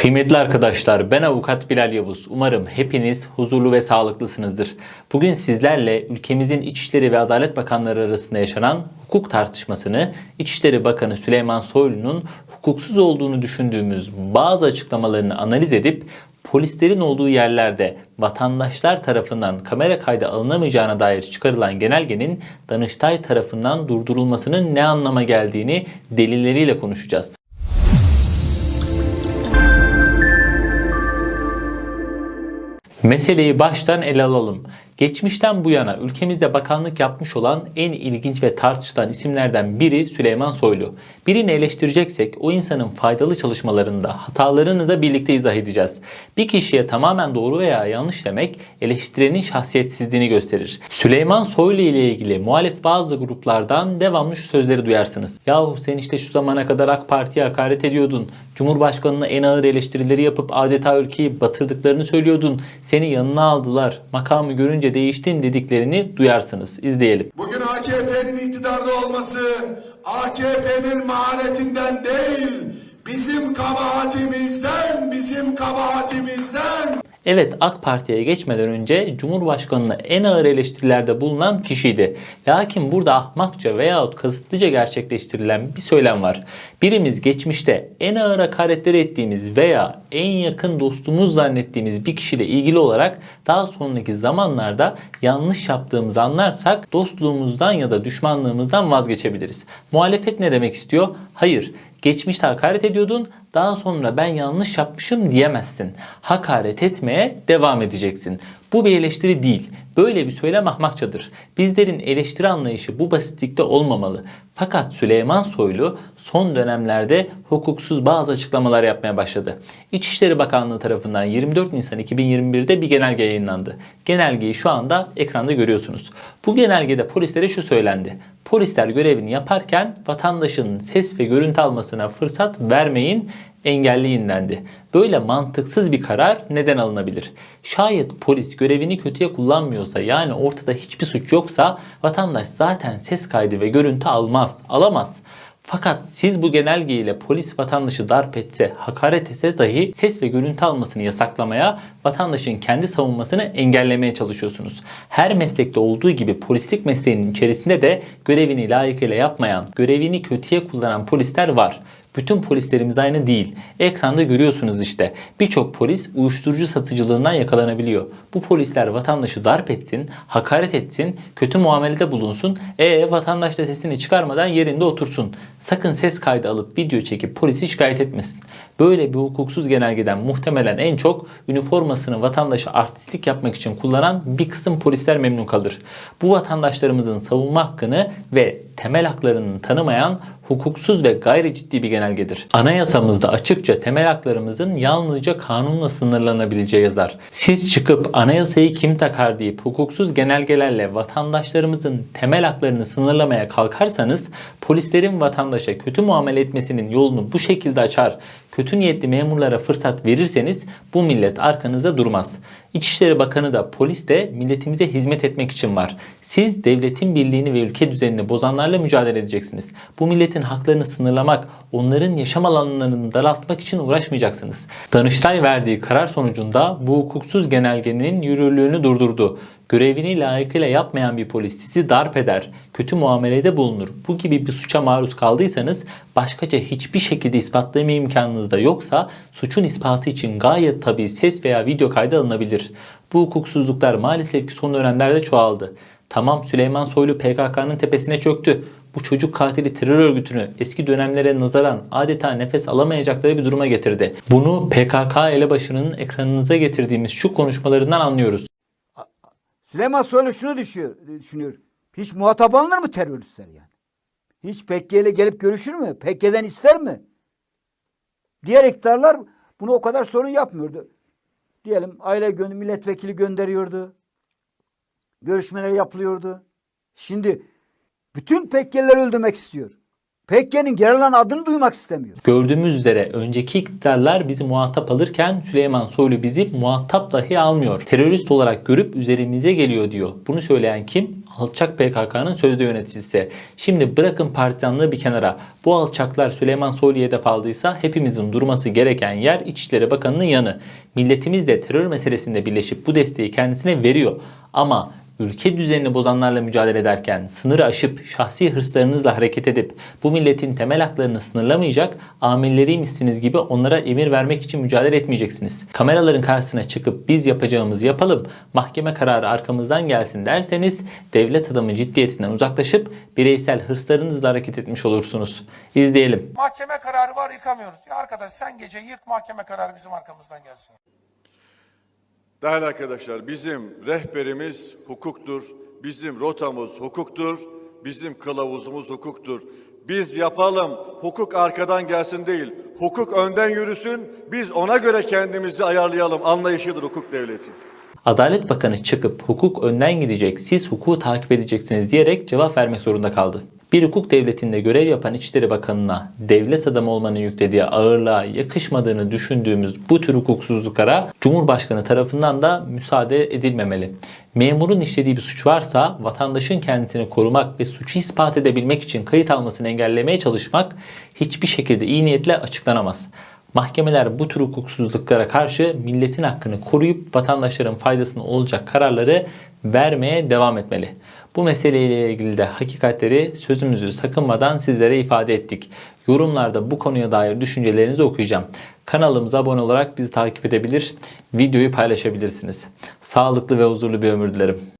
Kıymetli arkadaşlar, ben avukat Bilal Yavuz. Umarım hepiniz huzurlu ve sağlıklısınızdır. Bugün sizlerle ülkemizin İçişleri ve Adalet Bakanları arasında yaşanan hukuk tartışmasını İçişleri Bakanı Süleyman Soylu'nun hukuksuz olduğunu düşündüğümüz bazı açıklamalarını analiz edip polislerin olduğu yerlerde vatandaşlar tarafından kamera kaydı alınamayacağına dair çıkarılan genelgenin Danıştay tarafından durdurulmasının ne anlama geldiğini delilleriyle konuşacağız. Meseleyi baştan ele alalım. Geçmişten bu yana ülkemizde bakanlık yapmış olan en ilginç ve tartışılan isimlerden biri Süleyman Soylu. Birini eleştireceksek o insanın faydalı çalışmalarında hatalarını da birlikte izah edeceğiz. Bir kişiye tamamen doğru veya yanlış demek eleştirenin şahsiyetsizliğini gösterir. Süleyman Soylu ile ilgili muhalif bazı gruplardan devamlı şu sözleri duyarsınız. Yahu sen işte şu zamana kadar AK Parti'ye hakaret ediyordun. Cumhurbaşkanına en ağır eleştirileri yapıp adeta ülkeyi batırdıklarını söylüyordun. Seni yanına aldılar. Makamı görünce değiştin dediklerini duyarsınız. İzleyelim. Bugün AKP'nin iktidarda olması AKP'nin maharetinden değil, bizim kabahatimizden, bizim kabahatimizden. Evet AK Parti'ye geçmeden önce Cumhurbaşkanı'na en ağır eleştirilerde bulunan kişiydi. Lakin burada ahmakça veyahut kasıtlıca gerçekleştirilen bir söylem var. Birimiz geçmişte en ağır hakaretleri ettiğimiz veya en yakın dostumuz zannettiğimiz bir kişiyle ilgili olarak daha sonraki zamanlarda yanlış yaptığımızı anlarsak dostluğumuzdan ya da düşmanlığımızdan vazgeçebiliriz. Muhalefet ne demek istiyor? Hayır. Geçmişte hakaret ediyordun, daha sonra ben yanlış yapmışım diyemezsin. Hakaret etmeye devam edeceksin. Bu bir eleştiri değil. Böyle bir söylem ahmakçadır. Bizlerin eleştiri anlayışı bu basitlikte olmamalı. Fakat Süleyman Soylu son dönemlerde hukuksuz bazı açıklamalar yapmaya başladı. İçişleri Bakanlığı tarafından 24 Nisan 2021'de bir genelge yayınlandı. Genelgeyi şu anda ekranda görüyorsunuz. Bu genelgede polislere şu söylendi. Polisler görevini yaparken vatandaşın ses ve görüntü almasına fırsat vermeyin, engelleyin dendi. Böyle mantıksız bir karar neden alınabilir? Şayet polis görevini kötüye kullanmıyorsa yani ortada hiçbir suç yoksa vatandaş zaten ses kaydı ve görüntü almaz, alamaz. Fakat siz bu genelgeyle polis vatandaşı darp etse, hakaret etse dahi ses ve görüntü almasını yasaklamaya, vatandaşın kendi savunmasını engellemeye çalışıyorsunuz. Her meslekte olduğu gibi polislik mesleğinin içerisinde de görevini layıkıyla yapmayan, görevini kötüye kullanan polisler var. Bütün polislerimiz aynı değil. Ekranda görüyorsunuz işte. Birçok polis uyuşturucu satıcılığından yakalanabiliyor. Bu polisler vatandaşı darp etsin, hakaret etsin, kötü muamelede bulunsun. E vatandaş da sesini çıkarmadan yerinde otursun. Sakın ses kaydı alıp video çekip polisi şikayet etmesin. Böyle bir hukuksuz genelgeden muhtemelen en çok üniformasını vatandaşa artistlik yapmak için kullanan bir kısım polisler memnun kalır. Bu vatandaşlarımızın savunma hakkını ve temel haklarını tanımayan hukuksuz ve gayri ciddi bir genelgedir. Anayasamızda açıkça temel haklarımızın yalnızca kanunla sınırlanabileceği yazar. Siz çıkıp anayasayı kim takar deyip hukuksuz genelgelerle vatandaşlarımızın temel haklarını sınırlamaya kalkarsanız polislerin vatandaşa kötü muamele etmesinin yolunu bu şekilde açar, kötü niyetli memurlara fırsat verirseniz bu millet arkanızda durmaz. İçişleri Bakanı da polis de milletimize hizmet etmek için var. Siz devletin birliğini ve ülke düzenini bozanlarla mücadele edeceksiniz. Bu milletin haklarını sınırlamak, onların yaşam alanlarını daraltmak için uğraşmayacaksınız. Danıştay verdiği karar sonucunda bu hukuksuz genelgenin yürürlüğünü durdurdu. Görevini layıkıyla yapmayan bir polis sizi darp eder, kötü muamelede bulunur. Bu gibi bir suça maruz kaldıysanız başkaca hiçbir şekilde ispatlama imkanınız da yoksa suçun ispatı için gayet tabii ses veya video kaydı alınabilir. Bu hukuksuzluklar maalesef ki son dönemlerde çoğaldı. Tamam Süleyman Soylu PKK'nın tepesine çöktü. Bu çocuk katili terör örgütünü eski dönemlere nazaran adeta nefes alamayacakları bir duruma getirdi. Bunu PKK elebaşının ekranınıza getirdiğimiz şu konuşmalarından anlıyoruz. Süleyman Soylu şunu düşüyor, düşünüyor. Hiç muhatap alınır mı teröristler yani? Hiç PKK gelip görüşür mü? PKK'den ister mi? Diğer iktidarlar bunu o kadar sorun yapmıyordu. Diyelim aile gö milletvekili gönderiyordu. Görüşmeler yapılıyordu. Şimdi bütün PKK'leri öldürmek istiyor. PKK'nin geri alan adını duymak istemiyor. Gördüğümüz üzere önceki iktidarlar bizi muhatap alırken Süleyman Soylu bizi muhatap dahi almıyor. Terörist olarak görüp üzerimize geliyor diyor. Bunu söyleyen kim? Alçak PKK'nın sözde yöneticisi. Şimdi bırakın partizanlığı bir kenara. Bu alçaklar Süleyman Soylu'ya hedef aldıysa hepimizin durması gereken yer İçişleri Bakanı'nın yanı. Milletimiz de terör meselesinde birleşip bu desteği kendisine veriyor. Ama ülke düzenini bozanlarla mücadele ederken sınırı aşıp şahsi hırslarınızla hareket edip bu milletin temel haklarını sınırlamayacak amirleriymişsiniz gibi onlara emir vermek için mücadele etmeyeceksiniz. Kameraların karşısına çıkıp biz yapacağımızı yapalım, mahkeme kararı arkamızdan gelsin derseniz devlet adamı ciddiyetinden uzaklaşıp bireysel hırslarınızla hareket etmiş olursunuz. İzleyelim. Mahkeme kararı var yıkamıyoruz. Ya arkadaş sen gece yık mahkeme kararı bizim arkamızdan gelsin. Değerli arkadaşlar, bizim rehberimiz hukuktur, bizim rotamız hukuktur, bizim kılavuzumuz hukuktur. Biz yapalım, hukuk arkadan gelsin değil, hukuk önden yürüsün, biz ona göre kendimizi ayarlayalım anlayışıdır hukuk devleti. Adalet Bakanı çıkıp hukuk önden gidecek, siz hukuku takip edeceksiniz diyerek cevap vermek zorunda kaldı. Bir hukuk devletinde görev yapan İçişleri Bakanı'na devlet adamı olmanın yüklediği ağırlığa yakışmadığını düşündüğümüz bu tür hukuksuzluklara Cumhurbaşkanı tarafından da müsaade edilmemeli. Memurun işlediği bir suç varsa vatandaşın kendisini korumak ve suçu ispat edebilmek için kayıt almasını engellemeye çalışmak hiçbir şekilde iyi niyetle açıklanamaz. Mahkemeler bu tür hukuksuzluklara karşı milletin hakkını koruyup vatandaşların faydasına olacak kararları vermeye devam etmeli. Bu meseleyle ilgili de hakikatleri sözümüzü sakınmadan sizlere ifade ettik. Yorumlarda bu konuya dair düşüncelerinizi okuyacağım. Kanalımıza abone olarak bizi takip edebilir, videoyu paylaşabilirsiniz. Sağlıklı ve huzurlu bir ömür dilerim.